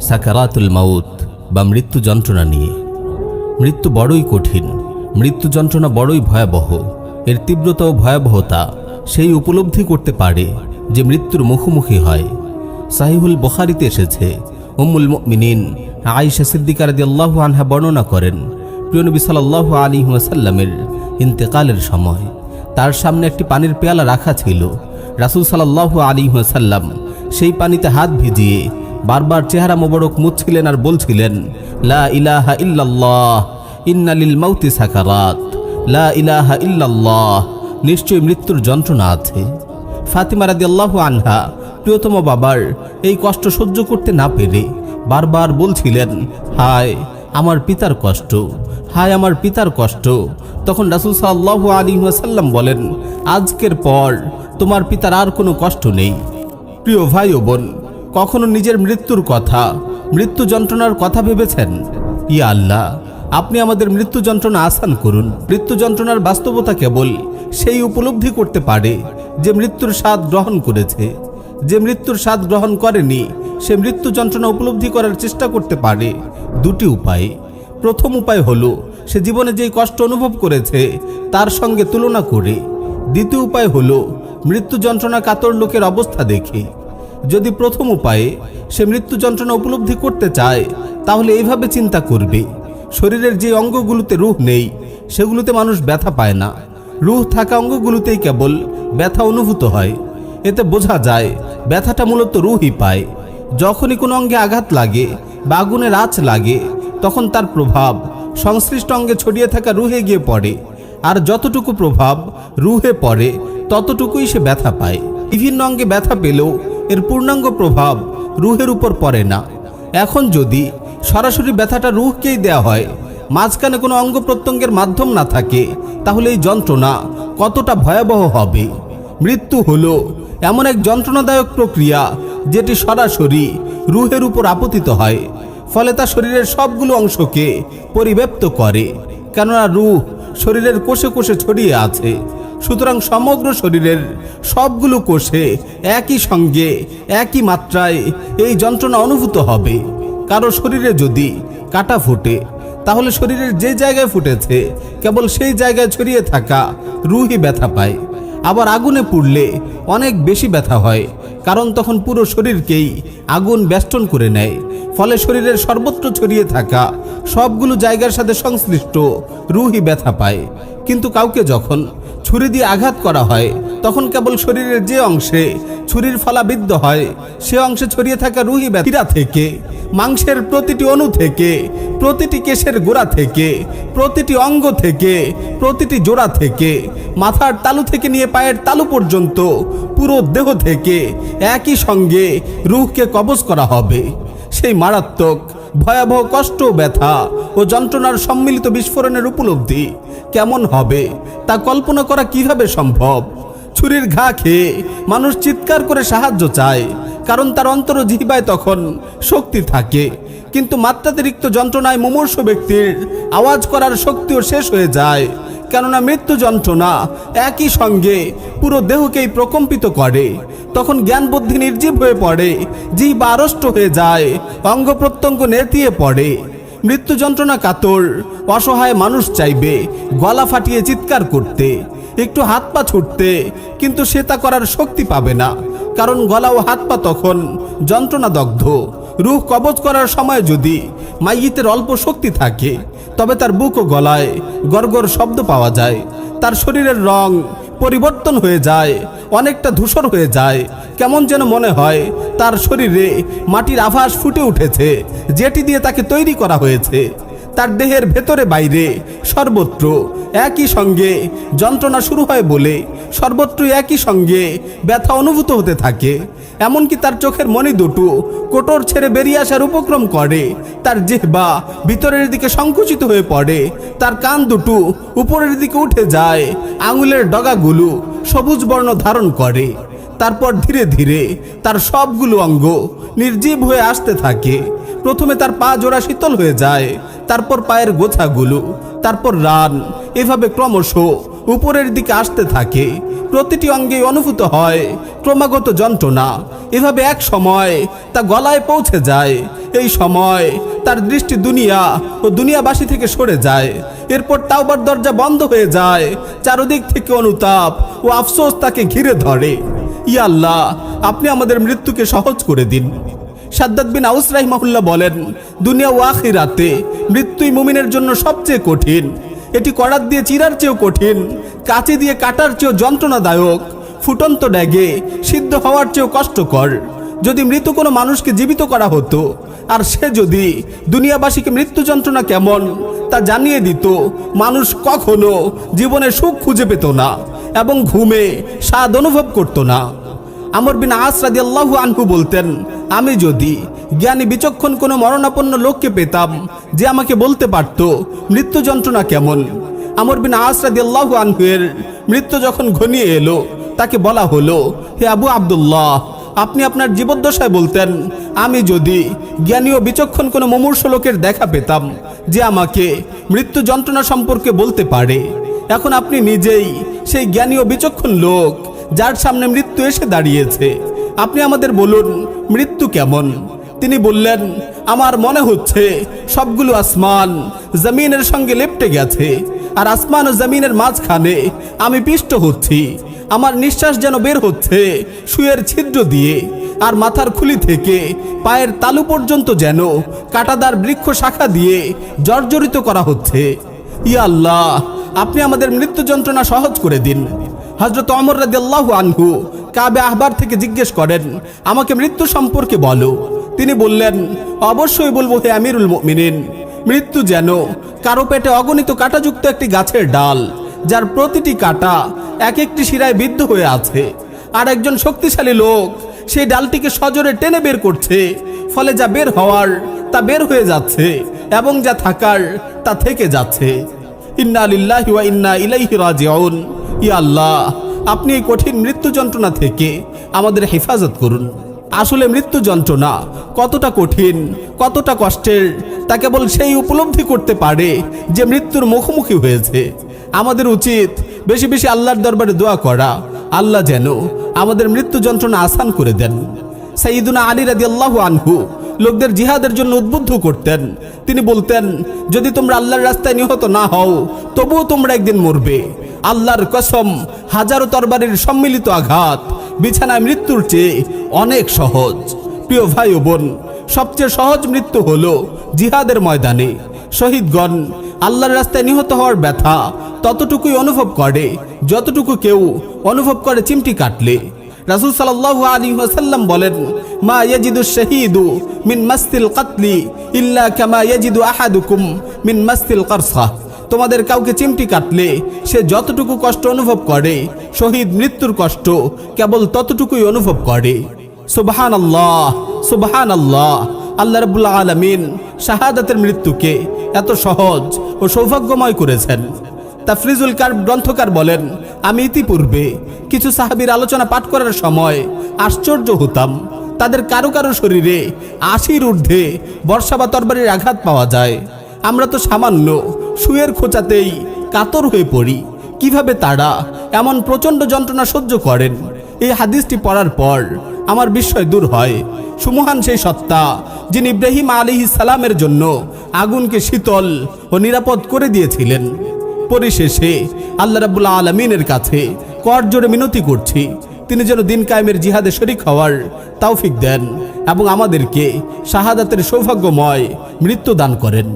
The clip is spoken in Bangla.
সাকারাতুল মাউত বা মৃত্যু যন্ত্রণা নিয়ে। মৃত্যু বড়ই কঠিন, মৃত্যু যন্ত্রণা বড়ই ভয়াবহ। এর তীব্রতা ও ভয়াবহতা সেই উপলব্ধি করতে পারে যে মৃত্যুর মুখোমুখি হয়। সাহিহুল বখারিতে এসেছে, উম্মুল মিনিন আয়েশা সিদ্দিকা রাদিয়াল্লাহু আনহা বর্ণনা করেন, প্রিয় নবী সাল্লাল্লাহু আলাইহি ওয়াসাল্লামের ইন্তেকালের সময় তার সামনে একটি পানির পেয়ালা রাখা ছিল। রাসূল সাল্লাল্লাহু আলাইহি ওয়াসাল্লাম সেই পানিতে হাত ভিজিয়ে বারবার চেহারা মোবারক মুছছিলেন আর বলছিলেন, লা ইলাহা ইন্নালিল সাকারাত, লা ইলাহা নিশ্চয়ই মৃত্যুর যন্ত্রণা আছে। ফাতিমা রাদিয়াল্লাহু আনহা, প্রিয়তম বাবার এই কষ্ট সহ্য করতে না পেরে বারবার বলছিলেন, হায়, আমার পিতার কষ্ট, হায়, আমার পিতার কষ্ট। তখন রাসূল সাল্লাল্লাহু আলাইহি ওয়াসাল্লাম বলেন, আজকের পর তোমার পিতার আর কোনো কষ্ট নেই। প্রিয় ভাই ও বোন কখনো নিজের মৃত্যুর কথা, মৃত্যু যন্ত্রণার কথা ভেবেছেন? ইয়া আল্লাহ, আপনি আমাদের মৃত্যু যন্ত্রণা আসান করুন। মৃত্যু যন্ত্রণার বাস্তবতা কেবল সেই উপলব্ধি করতে পারে যে মৃত্যুর স্বাদ গ্রহণ করেছে। যে মৃত্যুর স্বাদ গ্রহণ করেনি, সে মৃত্যু যন্ত্রণা উপলব্ধি করার চেষ্টা করতে পারে। দুটি উপায়। প্রথম উপায় হলো, সে জীবনে যেই কষ্ট অনুভব করেছে, তার সঙ্গে তুলনা করে। দ্বিতীয় উপায় হলো, মৃত্যু যন্ত্রণা কাতর লোকের অবস্থা দেখে। যদি প্রথম উপায়ে সে মৃত্যু যন্ত্রণা উপলব্ধি করতে চায়, তাহলে এইভাবে চিন্তা করবে। শরীরের যে অঙ্গগুলোতে রুহ নেই, সেগুলোতে মানুষ ব্যথা পায় না। রুহ থাকা অঙ্গগুলোতেই কেবল ব্যথা অনুভূত হয়। এতে বোঝা যায়, ব্যথাটা মূলত রুহই পায়। যখনই কোনো অঙ্গে আঘাত লাগে বা আগুনের আঁচ লাগে, তখন তার প্রভাব সংশ্লিষ্ট অঙ্গে ছড়িয়ে থাকা রুহে গিয়ে পড়ে। আর যতটুকু প্রভাব রুহে পড়ে, ততটুকুই সে ব্যথা পায়। বিভিন্ন অঙ্গে ব্যথা পেলেও এর পূর্ণাঙ্গ প্রভাব রুহের উপর পড়ে না। এখন যদি সরাসরি ব্যথাটা রুহকেই দেয়া হয়, মাঝখানে কোনো অঙ্গ প্রত্যঙ্গের মাধ্যম না থাকে, তাহলে এই যন্ত্রণা কতটা ভয়াবহ হবে? মৃত্যু হলো এমন এক যন্ত্রণাদায়ক প্রক্রিয়া যেটি সরাসরি রুহের উপর আপতিত হয়, ফলে তা শরীরের সবগুলো অংশকে পরিব্যাপ্ত করে। কেননা রুহ শরীরের কোষে কোষে ছড়িয়ে আছে সুতরাং সমগ্র শরীরের সবগুলো কোষে একই সঙ্গে, একই মাত্রায় এই যন্ত্রণা অনুভূত হবে। কারও শরীরে যদি কাটা ফুটে, তাহলে শরীরের যে জায়গায় ফুটেছে, কেবল সেই জায়গায় ছড়িয়ে থাকা রুহি ব্যথা পায়। আবার আগুনে পুড়লে অনেক বেশি ব্যথা হয়, কারণ তখন পুরো শরীরকেই আগুন বেষ্টন করে নেয়। ফলে শরীরের সর্বত্র ছড়িয়ে থাকা সবগুলো জায়গার সাথে সংশ্লিষ্ট রুহি ব্যথা পায়। কিন্তু কাউকে যখন ছুরি দিয়ে আঘাত করা হয়। তখন কেবল শরীরের যে অংশে ছুরির ফলা বিদ্ধ হয়, সে অংশে ছড়িয়ে থাকা রুহি ব্যথা থেকে, মাংসের প্রতিটি অণু থেকে, প্রতিটি কেশের গোড়া থেকে, প্রতিটি অঙ্গ থেকে, প্রতিটি জোড়া থেকে, মাথার তালু থেকে নিয়ে পায়ের তালু পর্যন্ত, পুরো দেহ থেকে একই সঙ্গে রুহকে কবজ করা হবে। সেই মারাত্মক ভয়াবহ কষ্ট ব্যথা ও যন্ত্রণার সম্মিলিত বিস্ফোরণের উপলব্ধি। কেমন হবে? তা কল্পনা করা কীভাবে সম্ভব? ছুরির ঘা খেয়ে মানুষ চিৎকার করে সাহায্য চায়, কারণ তার অন্তর জিহিবায় তখন শক্তি থাকে। কিন্তু মাত্রাতিরিক্ত যন্ত্রণায় মুমূর্ষ ব্যক্তির আওয়াজ করার শক্তিও শেষ হয়ে যায়। কেননা মৃত্যু যন্ত্রণা একই সঙ্গে পুরো দেহকেই প্রকম্পিত করে। তখন জ্ঞান বুদ্ধি নির্জীব হয়ে পড়ে, জীব আড়ষ্ট হয়ে যায়, অঙ্গ প্রত্যঙ্গ নেতিয়ে পড়ে। মৃত্যু যন্ত্রণা কাতর, অসহায় মানুষ চাইবে, গলা ফাটিয়ে চিৎকার করতে, একটু হাত পা ছুটতে, কিন্তু সে তা করার শক্তি পাবে না, কারণ গলা ও হাত পা তখন যন্ত্রণা দগ্ধ রুহ কবজ করার সময় যদি মাইয়িতের অল্প শক্তি থাকে, তবে তার বুক ও গলায় গড়গড় শব্দ পাওয়া যায়, তার শরীরের রং পরিবর্তন হয়ে যায়, অনেকটা ধূসর হয়ে যায়, কেমন যেন মনে হয় তার শরীরে মাটির আভাস ফুটে উঠেছে, যেটি দিয়ে তাকে তৈরি করা হয়েছে। তার দেহের ভেতরে বাইরে সর্বত্র একই সঙ্গে যন্ত্রণা শুরু হয় বলে সর্বত্র একই সঙ্গে ব্যথা অনুভূত হতে থাকে। এমনকি তার চোখের মনি দুটো কোটর ছেড়ে বেরিয়ে আসার উপক্রম করে। তার জিহ্বা ভিতরের দিকে সংকুচিত হয়ে পড়ে। তার কান দুটো উপরের দিকে উঠে যায়, আঙুলের ডগাগুলো সবুজ বর্ণ ধারণ করে। তারপর ধীরে ধীরে তার সবগুলো অঙ্গ নির্জীব হয়ে আসতে থাকে। প্রথমে তার পা জোড়া শীতল হয়ে যায়, তারপর পায়ের গোছাগুলো, তারপর রান। এভাবে ক্রমশ উপরের দিকে আসতে থাকে। প্রতিটি অঙ্গে অনুভূত হয় ক্রমাগত যন্ত্রণা। এভাবে এক সময় তা গলায় পৌঁছে যায়, এই সময় তার দৃষ্টি দুনিয়া ও দুনিয়াবাসী থেকে সরে যায়। এরপর তাওবার দরজা বন্ধ হয়ে যায়, চারদিক থেকে অনুতাপ ও আফসোস তাকে ঘিরে ধরে। ইয়া আল্লাহ, আপনি আমাদের মৃত্যুকে সহজ করে দিন। সাদ্দাত বিন আউস রাহিমাহুল্লাহ বলেন, দুনিয়া ও আখিরাতে মৃত্যুই মুমিনের জন্য সবচেয়ে কঠিন। এটি করার দিয়ে চিরার চেয়েও কঠিন, কাঁচি দিয়ে কাটার চেয়েও যন্ত্রণাদায়ক, ফুটন্ত ড্যাগে, সিদ্ধ হওয়ার চেয়েও কষ্টকর। যদি মৃত কোনো মানুষকে জীবিত করা হতো, আর সে যদি দুনিয়াবাসীকে মৃত্যু যন্ত্রণা কেমন, তা জানিয়ে দিত, মানুষ কখনো জীবনে সুখ খুঁজে পেত না এবং ঘুমে স্বাদ অনুভব করতো না। আমর বিন আস রাদিয়াল্লাহু আনহু বলতেন আমি যদি জ্ঞানী বিচক্ষণ কোনো মরণাপন্ন লোককে পেতাম যে আমাকে বলতে পারত মৃত্যু যন্ত্রণা কেমন? আমর বিন আস রাদিয়াল্লাহু আনহু মৃত্যু যখন ঘনিয়ে এলো, তাকে বলা হলো, হে আবু আব্দুল্লাহ, আপনি আপনার জীবদ্দশায় বলতেন, আমি যদি জ্ঞানী ও বিচক্ষণ কোনো মুমূর্ষ লোকের দেখা পেতাম যে আমাকে মৃত্যু যন্ত্রণা সম্পর্কে বলতে পারে। এখন আপনি নিজেই সেই জ্ঞানী ও বিচক্ষণ লোক যার সামনে মৃত্যু এসে দাঁড়িয়েছে। আপনি আমাদের বলুন, মৃত্যু কেমন? তিনি বললেন, আমার মনে হচ্ছে সবগুলো আসমান জমিনের সঙ্গে লেপটে গেছে, আর আসমান ও জমিনের মাঝখানে আমি পিষ্ট হচ্ছি। আমার নিঃশ্বাস যেন বের হচ্ছে শুয়ের ছিদ্র দিয়ে, আর মাথার খুলি থেকে পায়ের তালু পর্যন্ত যেন কাটাদার বৃক্ষ শাখা দিয়ে জর্জরিত করা হচ্ছে। ইয়া আল্লাহ, আপনি আমাদের মৃত্যু যন্ত্রণা সহজ করে দিন। হজরত অমর রাদিয়াল্লাহ আনহু কাবে আহবার থেকে জিজ্ঞেস করেন, আমাকে মৃত্যু সম্পর্কে বলো। তিনি বললেন, অবশ্যই বলব হে আমিরুল মুমিনিন, মৃত্যু যেন কারও পেটে অগণিত কাঁটাযুক্ত একটি গাছের ডাল, যার প্রতিটি কাঁটা এক একটি শিরায় বিদ্ধ হয়ে আছে, আর একজন শক্তিশালী লোক সেই ডালটিকে সজোরে টেনে বের করছে, ফলে যা বের হওয়ার তা বের হয়ে যাচ্ছে এবং যা থাকার তা থেকে যাচ্ছে। ইন্না আল্লাহ, আপনি এই কঠিন মৃত্যু যন্ত্রণা থেকে আমাদের হেফাজত করুন। আসলে মৃত্যু যন্ত্রণা কতটা কঠিন, কতটা কষ্টের, তা কেবল সেই উপলব্ধি করতে পারে যে মৃত্যুর মুখোমুখি হয়েছে। আমাদের উচিত বেশি বেশি আল্লাহর দরবারে দোয়া করা। আল্লাহ যেন আমাদের মৃত্যু যন্ত্রণা আসান করে দেন। সাইদুনা আলী রাদি আল্লাহ আনহু লোকদের জিহাদের জন্য উদ্বুদ্ধ করতেন। তিনি বলতেন, যদি তোমরা আল্লাহর রাস্তায় নিহত না হও, তবুও তোমরা একদিন মরবে। আল্লাহর কসম, হাজারো তরবারির সম্মিলিত আঘাত, বিছানায় মৃত্যুর চেয়ে অনেক সহজ। প্রিয় ভাই ও বোন, সবচেয়ে সহজ মৃত্যু হলো জিহাদের ময়দানে। শহীদগণ, আল্লাহর রাস্তায় নিহত হওয়ার ব্যথা ততটুকুই অনুভব করে, যতটুকু কেউ অনুভব করে চিমটি কাটলে। রাসূল সাল্লাল্লাহু আলাইহি ওয়াসাল্লাম বলেন, মা ইয়াজিদু শাহীদু মিন মাস্তিল কাতলি ইল্লা কামা ইয়াজিদু আহাদুকুম মিন মাস্তিল কারসা। তোমাদের কাউকে চিমটি কাটলে সে যতটুকু কষ্ট অনুভব করে, শহীদ মৃত্যুর কষ্ট কেবল ততটুকুই অনুভব করে। সুবহান আল্লাহ সুবহান আল্লাহ আল্লাহ রাব্বুল আলামিন শাহাদাতের মৃত্যুকে এত সহজ ও সৌভাগ্যময় করেছেন। তাফরিজুল কার গ্রন্থকার বলেন, আমি ইতিপূর্বে কিছু সাহাবীর আলোচনা পাঠ করার সময় আশ্চর্য হতাম। তাদের কারও কারও শরীরে আশির ঊর্ধ্বে বর্ষা বা তরবারির আঘাত পাওয়া যায়। আমরা তো সামান্য শুয়ের খোঁচাতেই কাতর হয়ে পড়ি। কীভাবে তারা এমন প্রচণ্ড যন্ত্রণা সহ্য করেন? এই হাদিসটি পড়ার পর আমার বিস্ময় দূর হয়। সুমহান সেই সত্তা যিনি ইব্রাহিম আলী সালামের জন্য আগুনকে শীতল ও নিরাপদ করে দিয়েছিলেন। পরিশেষে আল্লাহ রাবুল্লাহ আলমিনের কাছে কর জোরে মিনতি করছি। তিনি যেন দিন কায়েমের জিহাদে শরিক হওয়ার তৌফিক দেন এবং আমাদেরকে শাহাদাতের সৌভাগ্যময় মৃত্যু দান করেন।